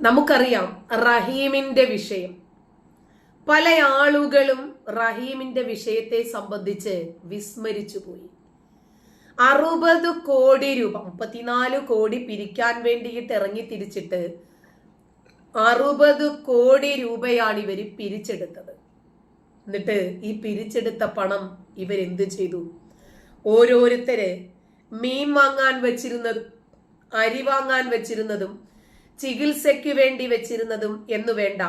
നമുക്കറിയാം റഹീമിന്റെ വിഷയം. പല ആളുകളും റഹീമിന്റെ വിഷയത്തെ സംബന്ധിച്ച് വിസ്മരിച്ചു പോയി. അറുപത് കോടി രൂപ മുപ്പത്തിനാല് കോടി പിരിക്കാൻ വേണ്ടിയിട്ട് ഇറങ്ങി തിരിച്ചിട്ട് അറുപത് കോടി രൂപയാണ് ഇവർ പിരിച്ചെടുത്തത്. എന്നിട്ട് ഈ പിരിച്ചെടുത്ത പണം ഇവരെന്ത് ചെയ്തു? ഓരോരുത്തര് മീൻ വാങ്ങാൻ വെച്ചിരുന്നതും അരി വാങ്ങാൻ വെച്ചിരുന്നതും ചികിത്സയ്ക്ക് വേണ്ടി വെച്ചിരുന്നതും എന്നു വേണ്ട.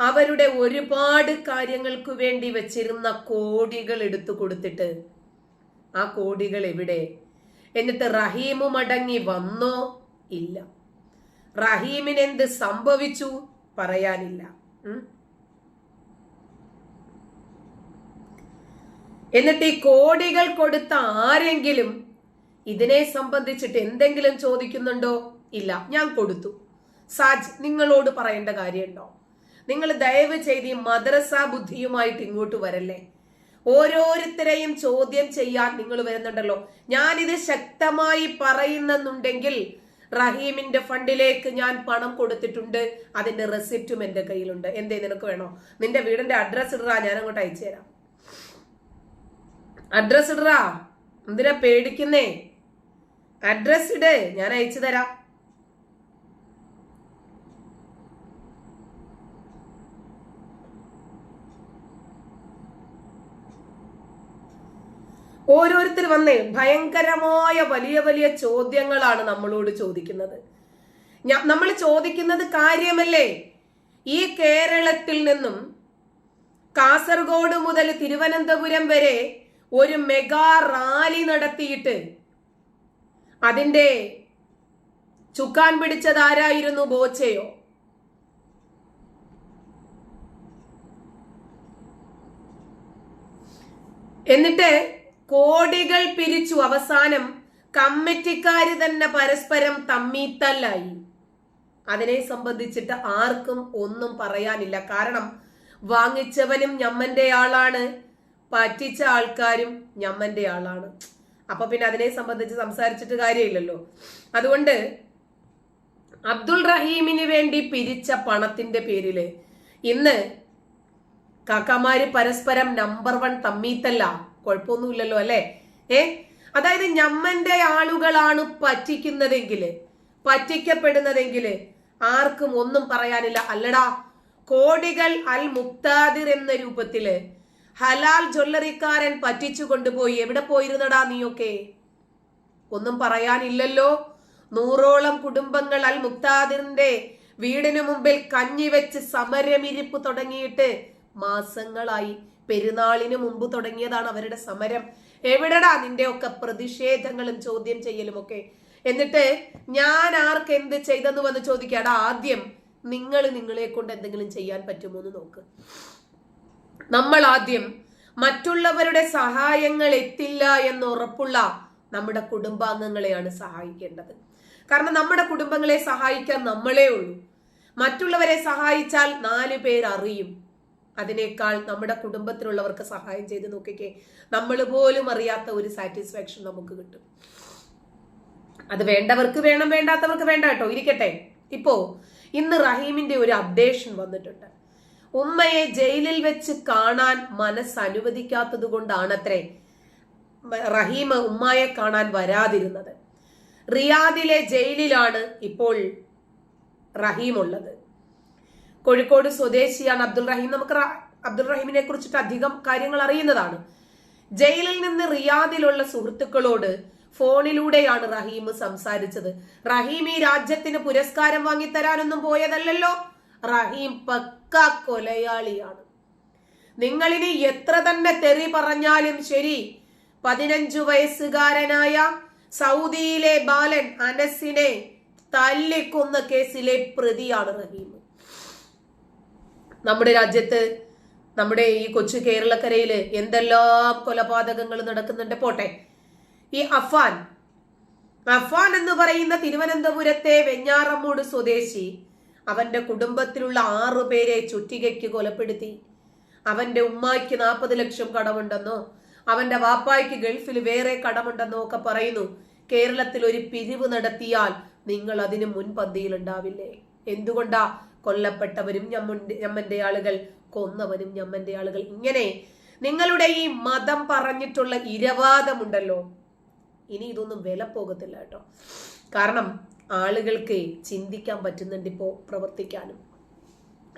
അവരുടെ ഒരുപാട് കാര്യങ്ങൾക്ക് വേണ്ടി വെച്ചിരുന്ന കോടികൾ എടുത്തു കൊടുത്തിട്ട് ആ കോടികൾ എവിടെ? എന്നിട്ട് റഹീമു മടങ്ങി വന്നോ? ഇല്ല. റഹീമിന് എന്ത് സംഭവിച്ചു? പറയാനില്ല. എന്നിട്ട് ഈ കോടികൾ കൊടുത്ത ആരെങ്കിലും ഇതിനെ സംബന്ധിച്ചിട്ട് എന്തെങ്കിലും ചോദിക്കുന്നുണ്ടോ? ഇല്ല ഞാൻ കൊടുത്തു. സാജ് നിങ്ങളോട് പറയേണ്ട കാര്യമുണ്ടോ? നിങ്ങൾ ദയവ് ചെയ്ത് ഈ മദ്രസ ബുദ്ധിയുമായിട്ട് ഇങ്ങോട്ട് വരല്ലേ? ഓരോരുത്തരെയും ചോദ്യം ചെയ്യാൻ നിങ്ങൾ വരുന്നുണ്ടല്ലോ. ഞാനിത് ശക്തമായി പറയുന്നെന്നുണ്ടെങ്കിൽ റഹീമിന്റെ ഫണ്ടിലേക്ക് ഞാൻ പണം കൊടുത്തിട്ടുണ്ട്. അതിന്റെ റെസിപ്റ്റും എന്റെ കയ്യിലുണ്ട്. എന്തേ നിനക്ക് വേണോ? നിന്റെ വീടിന്റെ അഡ്രസ് ഇടാ ഞാൻ അങ്ങോട്ട് അയച്ചു തരാം അഡ്രസ് ഇടാ എന്തിനാ പേടിക്കുന്നേ? അഡ്രസ് ഇട് ഞാൻ അയച്ചു തരാം. ഓരോരുത്തർ വന്നേ ഭയങ്കരമായ വലിയ വലിയ ചോദ്യങ്ങളാണ് നമ്മളോട് ചോദിക്കുന്നത്. നമ്മൾ ചോദിക്കുന്നത് കാര്യമല്ലേ? ഈ കേരളത്തിൽ നിന്നും കാസർഗോഡ് മുതൽ തിരുവനന്തപുരം വരെ ഒരു മെഗാ റാലി നടത്തിയിട്ട് അതിന്റെ ചുക്കാൻ പിടിച്ചതാരായിരുന്നു ബോച്ചയോ? എന്നിട്ട് കോടികൾ പിരിച്ചു. അവസാനം കമ്മിറ്റിക്കാർ തന്നെ പരസ്പരം തമ്മിത്തല്ലായി. അതിനെ സംബന്ധിച്ചിട്ട് ആർക്കും ഒന്നും പറയാനില്ല. കാരണം വാങ്ങിച്ചവനും ഞമ്മന്റെ ആളാണ് പറ്റിച്ച ആൾക്കാരും ഞമ്മന്റെ ആളാണ്. അപ്പൊ പിന്നെ അതിനെ സംബന്ധിച്ച് സംസാരിച്ചിട്ട് കാര്യമില്ലല്ലോ. അതുകൊണ്ട് അബ്ദുൾ റഹീമിന് വേണ്ടി പിരിച്ച പണത്തിന്റെ പേരിൽ ഇന്ന് കാക്കമാര് പരസ്പരം നമ്പർ വൺ തമ്മീത്തല്ല. കുഴപ്പമൊന്നുമില്ലല്ലോ അല്ലെ? ഏ? അതായത് ഞമ്മന്റെ ആളുകളാണ് പറ്റിക്കുന്നതെങ്കിൽ പറ്റിക്കപ്പെടുന്നതെങ്കിൽ ആർക്കും ഒന്നും പറയാനില്ല. അല്ലടാ കോടികൾ അൽ മുക്താദിർ എന്ന രൂപത്തിൽ ഹലാൽ ജ്വല്ലറിക്കാരൻ പറ്റിച്ചു കൊണ്ടുപോയി. എവിടെ പോയിരുന്നടാ നീയൊക്കെ? ഒന്നും പറയാനില്ലല്ലോ. നൂറോളം കുടുംബങ്ങൾ അൽ മുക്താദിറിന്റെ വീടിനു മുമ്പിൽ കഞ്ഞി വെച്ച് സമരമിരിപ്പ് തുടങ്ങിയിട്ട് മാസങ്ങളായി. പെരുന്നാളിന് മുമ്പ് തുടങ്ങിയതാണ് അവരുടെ സമരം. എവിടെടാ നിന്റെ ഒക്കെ പ്രതിഷേധങ്ങളും ചോദ്യം ചെയ്യലും ഒക്കെ എന്നിട്ട് ഞാൻ ആർക്ക് എന്ത് ചെയ്തെന്ന് വന്ന് ചോദിക്കാടാ ആദ്യം നിങ്ങൾ നിങ്ങളെ കൊണ്ട് എന്തെങ്കിലും ചെയ്യാൻ പറ്റുമോ എന്ന് നോക്ക്. നമ്മൾ ആദ്യം മറ്റുള്ളവരുടെ സഹായങ്ങൾ എത്തില്ല എന്ന് ഉറപ്പുള്ള നമ്മുടെ കുടുംബാംഗങ്ങളെയാണ് സഹായിക്കേണ്ടത്. കാരണം നമ്മുടെ കുടുംബങ്ങളെ സഹായിക്കാൻ നമ്മളേ ഉള്ളൂ. മറ്റുള്ളവരെ സഹായിച്ചാൽ നാല് പേർ അറിയും. അതിനേക്കാൾ നമ്മുടെ കുടുംബത്തിലുള്ളവർക്ക് സഹായം ചെയ്ത് നോക്കിക്കേ നമ്മൾ പോലും അറിയാത്ത ഒരു സാറ്റിസ്ഫാക്ഷൻ നമുക്ക് കിട്ടും. അത് വേണ്ടവർക്ക് വേണം വേണ്ടാത്തവർക്ക് വേണ്ട കേട്ടോ. ഇരിക്കട്ടെ. ഇപ്പോ ഇന്ന് റഹീമിന്റെ ഒരു അപ്ഡേഷൻ വന്നിട്ടുണ്ട്. ഉമ്മയെ ജയിലിൽ വെച്ച് കാണാൻ മനസ്സ് അനുവദിക്കാത്തത് കൊണ്ടാണത്രേ. റഹീമ ഉമ്മയെ കാണാൻ വരാതിരുന്നത്. റിയാദിലെ ജയിലിലാണ് ഇപ്പോൾ റഹീം ഉള്ളത് കോഴിക്കോട് സ്വദേശിയാണ് അബ്ദുൾ റഹീം. നമുക്ക് അബ്ദുൾ റഹീമിനെ കുറിച്ചിട്ട് അധികം കാര്യങ്ങൾ അറിയുന്നതാണ്. ജയിലിൽ നിന്ന് റിയാദിലുള്ള സുഹൃത്തുക്കളോട് ഫോണിലൂടെയാണ് റഹീം സംസാരിച്ചത്. റഹീം ഈ രാജ്യത്തിന് പുരസ്കാരം വാങ്ങിത്തരാനൊന്നും പോയതല്ലല്ലോ. റഹീം കൊലയാളിയാണ്. നിങ്ങളിനി എത്ര തന്നെ തെറി പറഞ്ഞാലും ശരി പതിനഞ്ചു വയസ്സുകാരനായ സൗദിയിലെ ബാലൻ അനസിനെ തല്ലിക്കൊന്ന കേസിലെ പ്രതിയാണ് റഹീം. നമ്മുടെ രാജ്യത്ത് നമ്മുടെ ഈ കൊച്ചു കേരളക്കരയിൽ എന്തെല്ലാം കൊലപാതകങ്ങൾ നടക്കുന്നുണ്ട് പോട്ടെ. ഈ അഫാൻ അഫാൻ എന്ന് പറയുന്ന തിരുവനന്തപുരത്തെ വെഞ്ഞാറമ്മൂട് സ്വദേശി അവന്റെ കുടുംബത്തിലുള്ള ആറു പേരെ ചുറ്റികയ്ക്ക് കൊലപ്പെടുത്തി. അവന്റെ ഉമ്മായ്ക്ക് നാൽപ്പത് ലക്ഷം കടമുണ്ടെന്നോ അവന്റെ വാപ്പായ്ക്ക് ഗൾഫിൽ വേറെ കടമുണ്ടെന്നോ ഒക്കെ പറയുന്നു. കേരളത്തിൽ ഒരു പിരിവ് നടത്തിയാൽ നിങ്ങൾ അതിന് മുൻപന്തിയിൽ ഉണ്ടാവില്ലേ എന്തുകൊണ്ടാ കൊല്ലപ്പെട്ടവരും ഞമ്മന്റെ ആളുകൾ കൊന്നവനും ഞമ്മന്റെ ആളുകൾ? ഇങ്ങനെ നിങ്ങളുടെ ഈ മതം പറഞ്ഞിട്ടുള്ള ഇരവാദമുണ്ടല്ലോ. ഇനി ഇതൊന്നും വില പോകത്തില്ല കേട്ടോ. കാരണം ആളുകൾക്ക് ചിന്തിക്കാൻ പറ്റുന്നുണ്ട് ഇപ്പോ പ്രവർത്തിക്കാനും.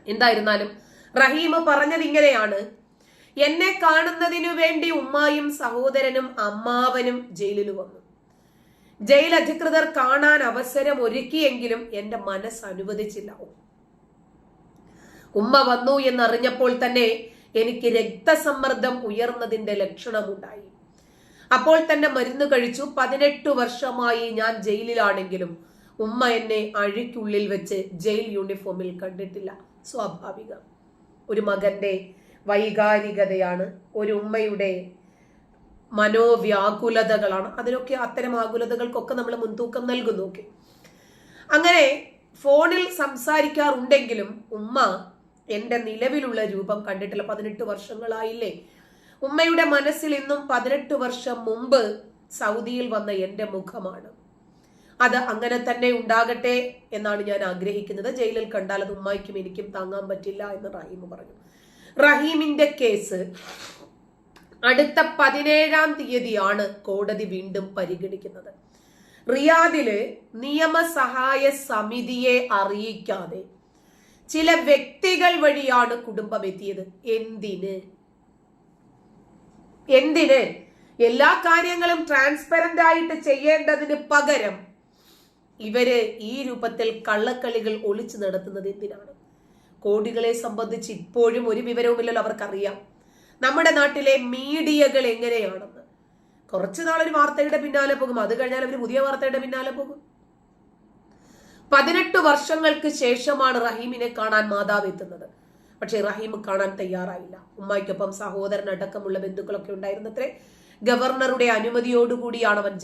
എന്തായിരുന്നാലും റഹീമ പറഞ്ഞത് ഇങ്ങനെയാണ്. എന്നെ കാണുന്നതിനു വേണ്ടി ഉമ്മായും സഹോദരനും അമ്മാവനും ജയിലിൽ വന്നു. ജയിൽ അധികൃതർ കാണാൻ അവസരം ഒരുക്കിയെങ്കിലും എന്റെ മനസ്സ് അനുവദിച്ചില്ല. ഉമ്മ വന്നു എന്നറിഞ്ഞപ്പോൾ തന്നെ എനിക്ക് രക്തസമ്മർദ്ദം ഉയർന്നതിന്റെ ലക്ഷണമുണ്ടായി. അപ്പോൾ തന്നെ മരുന്ന് കഴിച്ചു. പതിനെട്ട് വർഷമായി ഞാൻ ജയിലിലാണെങ്കിലും ഉമ്മ എന്നെ അഴിക്കുള്ളിൽ വെച്ച് ജയിൽ യൂണിഫോമിൽ കണ്ടിട്ടില്ല. സ്വാഭാവികം. ഒരു മകന്റെ വൈകാരികതയാണ് ഒരു ഉമ്മയുടെ മനോവ്യാകുലതകളാണ്. അതിനൊക്കെ അത്തരം ആകുലതകൾക്കൊക്കെ നമ്മൾ മുൻതൂക്കം നൽകുന്നു ഓക്കെ? അങ്ങനെ ഫോണിൽ സംസാരിക്കാറുണ്ടെങ്കിലും ഉമ്മ എന്റെ നിലവിലുള്ള രൂപം കണ്ടിട്ടില്ല. പതിനെട്ട് വർഷങ്ങളായില്ലേ? ഉമ്മയുടെ മനസ്സിൽ ഇന്നും പതിനെട്ട് വർഷം മുമ്പ് സൗദിയിൽ വന്ന എന്റെ മുഖമാണ്. അത് അങ്ങനെ തന്നെ ഉണ്ടാകട്ടെ എന്നാണ് ഞാൻ ആഗ്രഹിക്കുന്നത്. ജയിലിൽ കണ്ടാൽ അത് ഉമ്മായിക്കും എനിക്കും താങ്ങാൻ പറ്റില്ല എന്ന് റഹീം പറഞ്ഞു. റഹീമിന്റെ കേസ് അടുത്ത പതിനേഴാം തീയതിയാണ് കോടതി വീണ്ടും പരിഗണിക്കുന്നത്. റിയാദിൽ നിയമസഹായ സമിതിയെ അറിയിക്കാതെ ചില വ്യക്തികൾ വഴിയാണ് കുടുംബം എത്തിയത്. എന്തിന്? എന്തിന്? എല്ലാ കാര്യങ്ങളും ട്രാൻസ്പെറന്റ് ആയിട്ട് ചെയ്യേണ്ടതിന് പകരം ഇവർ ഈ രൂപത്തിൽ കള്ളക്കളികൾ ഒളിച്ചു നടത്തുന്നത് എന്തിനാണ്? കോടികളെ സംബന്ധിച്ച് ഇപ്പോഴും ഒരു വിവരവുമില്ലല്ലോ അവർക്കറിയാം. നമ്മുടെ നാട്ടിലെ മീഡിയകൾ എങ്ങനെയാണെന്ന്. കുറച്ചു നാളൊരു വാർത്തയുടെ പിന്നാലെ പോകും. അത് കഴിഞ്ഞാൽ അവർ പുതിയ വാർത്തയുടെ പിന്നാലെ പോകും. പതിനെട്ട് വർഷങ്ങൾക്ക് ശേഷമാണ് റഹീമിനെ കാണാൻ മാതാവ് എത്തുന്നത്. പക്ഷേ റഹീം കാണാൻ തയ്യാറായില്ല. ഉമ്മായിക്കൊപ്പം സഹോദരൻ അടക്കമുള്ള ബന്ധുക്കളൊക്കെ ഉണ്ടായിരുന്നത്രേ ഗവർണറുടെ അനുമതിയോടുകൂടിയാണ് അവൻ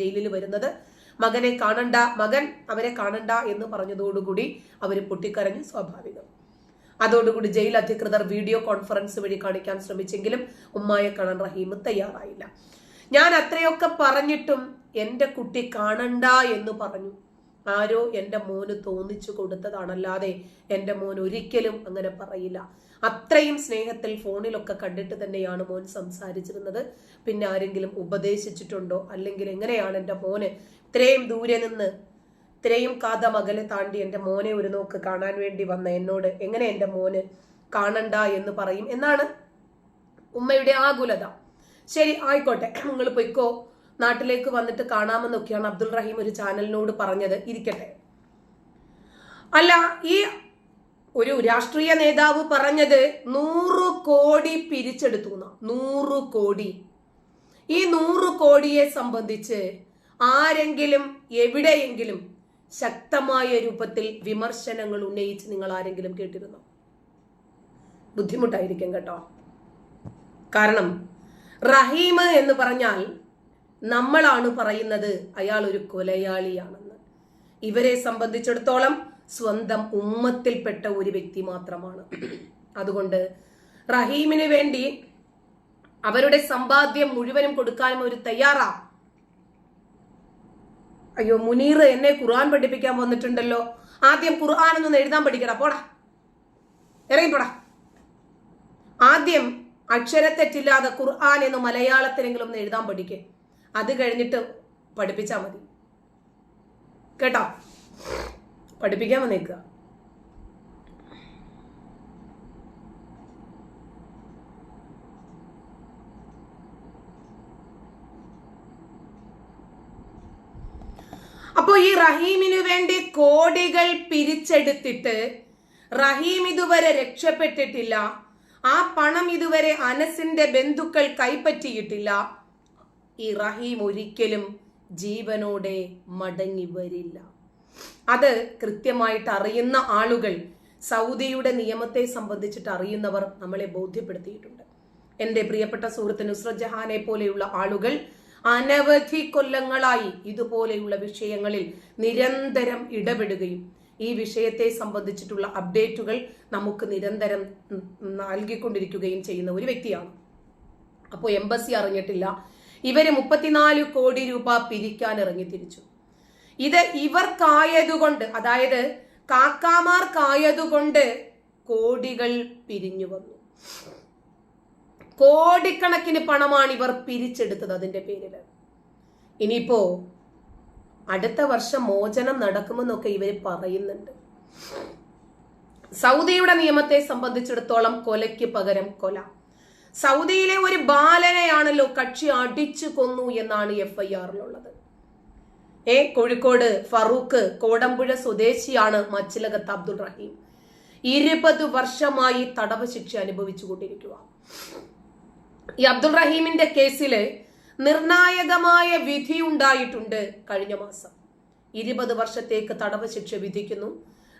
ജയിലിൽ വരുന്നത്. മകനെ കാണണ്ട മകൻ അവരെ കാണണ്ട എന്ന് പറഞ്ഞതോടുകൂടി അവർ പൊട്ടിക്കരഞ്ഞു സ്വാഭാവികം. അതോടുകൂടി ജയിൽ അധികൃതർ വീഡിയോ കോൺഫറൻസ് വഴി കാണിക്കാൻ ശ്രമിച്ചെങ്കിലും ഉമ്മായെ കാണാൻ റഹീം തയ്യാറായില്ല. ഞാൻ അത്രയൊക്കെ പറഞ്ഞിട്ടും എന്റെ കുട്ടി കാണണ്ട എന്ന് പറഞ്ഞു. ആരോ എന്റെ മോന് തോന്നിച്ചു കൊടുത്തതാണല്ലാതെ എന്റെ മോൻ ഒരിക്കലും അങ്ങനെ പറയില്ല. അത്രയും സ്നേഹത്തിൽ ഫോണിലൊക്കെ കണ്ടിട്ട് തന്നെയാണ് മോൻ സംസാരിച്ചിരുന്നത്. പിന്നെ ആരെങ്കിലും ഉപദേശിച്ചിട്ടുണ്ടോ? അല്ലെങ്കിൽ എങ്ങനെയാണ് എന്റെ മോന് ഇത്രയും ദൂരെ നിന്ന് ഇത്രയും കാത മകലെ താണ്ടി എന്റെ മോനെ ഒരു നോക്ക് കാണാൻ വേണ്ടി വന്ന എന്നോട് എങ്ങനെ എന്റെ മോന് കാണണ്ട എന്ന് പറയും എന്നാണ് ഉമ്മയുടെ ആകുലത. ശരി ആയിക്കോട്ടെ. നിങ്ങൾ പൊയ്ക്കോ. നാട്ടിലേക്ക് വന്നിട്ട് കാണാമെന്നൊക്കെയാണ് അബ്ദുൾ റഹീം ഒരു ചാനലിനോട് പറഞ്ഞത്. ഇരിക്കട്ടെ. അല്ല ഈ ഒരു രാഷ്ട്രീയ നേതാവ് പറഞ്ഞത് നൂറ് കോടി പിരിച്ചെടുത്തു നൂറ് കോടി. ഈ നൂറ് കോടിയെ സംബന്ധിച്ച് ആരെങ്കിലും എവിടെയെങ്കിലും ശക്തമായ രൂപത്തിൽ വിമർശനങ്ങൾ ഉന്നയിച്ച് നിങ്ങൾ ആരെങ്കിലും കേട്ടിരുന്നോ? ബുദ്ധിമുട്ടായിരിക്കും കേട്ടോ. കാരണം റഹീം എന്ന് പറഞ്ഞാൽ നമ്മളാണ് പറയുന്നത് അയാൾ ഒരു കൊലയാളിയാണെന്ന്. ഇവരെ സംബന്ധിച്ചിടത്തോളം സ്വന്തം ഉമ്മത്തിൽപ്പെട്ട ഒരു വ്യക്തി മാത്രമാണ്. അതുകൊണ്ട് റഹീമിന് വേണ്ടി അവരുടെ സമ്പാദ്യം മുഴുവനും കൊടുക്കാനും അവർ തയ്യാറാ. അയ്യോ മുനീർ എന്നെ ഖുർആൻ പഠിപ്പിക്കാൻ വന്നിട്ടുണ്ടല്ലോ. ആദ്യം ഖുർആൻ ഒന്ന് എഴുതാൻ പഠിക്കടാ പോടാ. ഇറങ്ങി പോടാ. ആദ്യം അക്ഷരത്തെറ്റില്ലാതെ ഖുർആൻ എന്ന് മലയാളത്തിലെങ്കിലും ഒന്ന് എഴുതാൻ പഠിക്കേ. അത് കഴിഞ്ഞിട്ട് പഠിപ്പിച്ചാൽ മതി. കേട്ടോ? പഠിപ്പിക്കാൻ വന്നേക്കുക. അപ്പോ ഈ റഹീമിനു വേണ്ടി കോടികൾ പിരിച്ചെടുത്തിട്ട് റഹീം ഇതുവരെ രക്ഷപ്പെട്ടിട്ടില്ല. ആ പണം ഇതുവരെ അനസിന്റെ ബന്ധുക്കൾ കൈപ്പറ്റിയിട്ടില്ല. ഈ റഹീം ഒരിക്കലും ജീവനോടെ മടങ്ങി വരില്ല. അത് കൃത്യമായിട്ട് അറിയുന്ന ആളുകൾ സൗദിയുടെ നിയമത്തെ സംബന്ധിച്ചിട്ട് അറിയുന്നവർ നമ്മളെ ബോധ്യപ്പെടുത്തിയിട്ടുണ്ട്. എന്റെ പ്രിയപ്പെട്ട സുഹൃത്ത് നുസ്രത് ജഹാനെ പോലെയുള്ള ആളുകൾ അനവധി കൊല്ലങ്ങളായി ഇതുപോലെയുള്ള വിഷയങ്ങളിൽ നിരന്തരം ഇടപെടുകയും ഈ വിഷയത്തെ സംബന്ധിച്ചിട്ടുള്ള അപ്ഡേറ്റുകൾ നമുക്ക് നിരന്തരം നൽകിക്കൊണ്ടിരിക്കുകയും ചെയ്യുന്ന ഒരു വ്യക്തിയാണ്. അപ്പോൾ എംബസി അറിഞ്ഞിട്ടില്ല. ഇവർ മുപ്പത്തിനാല് കോടി രൂപ പിരിക്കാൻ ഇറങ്ങി തിരിച്ചു. ഇത് ഇവർക്കായതുകൊണ്ട് അതായത് കാക്കാമാർക്കായതുകൊണ്ട് കോടികൾ പിരിഞ്ഞു വന്നു. കോടിക്കണക്കിന് പണമാണ് ഇവർ പിരിച്ചെടുത്തത് അതിന്റെ പേരിൽ ഇനിയിപ്പോ അടുത്ത വർഷം മോചനം നടക്കുമെന്നൊക്കെ ഇവർ പറയുന്നുണ്ട്. സൗദിയുടെ നിയമത്തെ സംബന്ധിച്ചിടത്തോളം കൊലയ്ക്ക് പകരം കൊല. സൗദിയിലെ ഒരു ബാലനെയാണല്ലോ കക്ഷി അടിച്ചു കൊന്നു എന്നാണ് എഫ് ഐ ആറിലുള്ളത് ഏ കോഴിക്കോട് ഫറൂഖ് കോടമ്പുഴ സ്വദേശിയാണ് മച്ചിലകത്ത് അബ്ദുൾ റഹീം. ഇരുപത് വർഷമായി തടവ് ശിക്ഷ അനുഭവിച്ചുകൊണ്ടിരിക്കുക ഈ അബ്ദുൾ റഹീമിന്റെ കേസിൽ നിർണായകമായ വിധി ഉണ്ടായിട്ടുണ്ട് കഴിഞ്ഞ മാസം. ഇരുപത് വർഷത്തേക്ക് തടവ് ശിക്ഷ വിധിക്കുന്നു.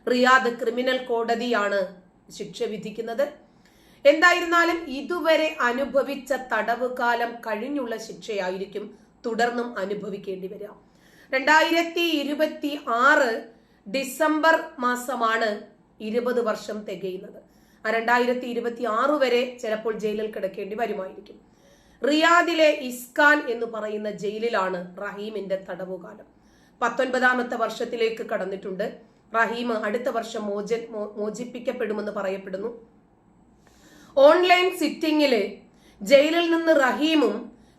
റിയാദ് ക്രിമിനൽ കോടതിയാണ് ശിക്ഷ വിധിക്കുന്നത്. എന്തായിരുന്നാലും ഇതുവരെ അനുഭവിച്ച തടവ് കാലം കഴിഞ്ഞുള്ള ശിക്ഷയായിരിക്കും തുടർന്നും അനുഭവിക്കേണ്ടി വരിക. രണ്ടായിരത്തി ഇരുപത്തി ആറ് ഡിസംബർ മാസമാണ് ഇരുപത് വർഷം തികയുന്നത്. രണ്ടായിരത്തി ഇരുപത്തി ആറ് വരെ ചിലപ്പോൾ ജയിലിൽ കിടക്കേണ്ടി വരുമായിരിക്കും. റിയാദിലെ ഇസ്കാൻ എന്ന് പറയുന്ന ജയിലിലാണ് റഹീമിന്റെ തടവുകാലം. പത്തൊൻപതാമത്തെ വർഷത്തിലേക്ക് കടന്നിട്ടുണ്ട്. റഹീം അടുത്ത വർഷം മോച മോചിപ്പിക്കപ്പെടുമെന്ന് പറയപ്പെടുന്നു. ഓൺലൈൻ സിറ്റിംഗിൽ ജയിലിൽ നിന്ന് റഹീമും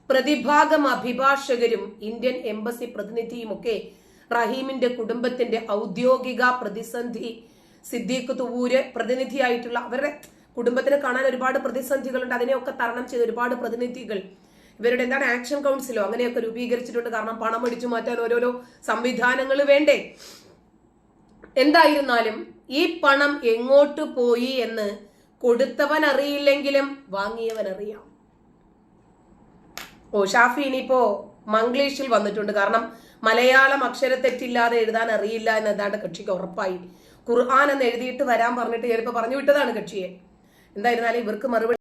പ്രതിഭാഗം അഭിഭാഷകരും ഇന്ത്യൻ എംബസി പ്രതിനിധിയുമൊക്കെ റഹീമിന്റെ കുടുംബത്തിന്റെ ഔദ്യോഗിക പ്രതിസന്ധി സിദ്ദീഖ് തുവൂര് പ്രതിനിധിയായിട്ടുള്ള അവരുടെ കുടുംബത്തിന് കാണാൻ ഒരുപാട് പ്രതിസന്ധികളുണ്ട്. അതിനെയൊക്കെ തരണം ചെയ്ത് ഒരുപാട് പ്രതിനിധികൾ. ഇവരുടെ എന്താണ് ആക്ഷൻ കൗൺസിലോ അങ്ങനെയൊക്കെ രൂപീകരിച്ചിട്ടുണ്ട്. കാരണം പണം അടിച്ചു മാറ്റാൻ ഓരോരോ സംവിധാനങ്ങൾ വേണ്ടേ? എന്തായിരുന്നാലും ഈ പണം എങ്ങോട്ട് പോയി എന്ന് കൊടുത്തവൻ അറിയില്ലെങ്കിലും വാങ്ങിയവൻ അറിയാം. ഓ ഷാഫി ഇനിയിപ്പോ മംഗ്ലീഷിൽ വന്നിട്ടുണ്ട്. കാരണം മലയാളം അക്ഷരത്തെറ്റില്ലാതെ എഴുതാൻ അറിയില്ല എന്നതാണ് കക്ഷിക്ക് ഉറപ്പായി. ഖുർആൻ എന്ന് എഴുതിയിട്ട് വരാൻ പറഞ്ഞിട്ട് ചിലപ്പോൾ പറഞ്ഞു വിട്ടതാണ് കക്ഷിയെ. എന്തായിരുന്നാലും ഇവർക്ക് മറുപടി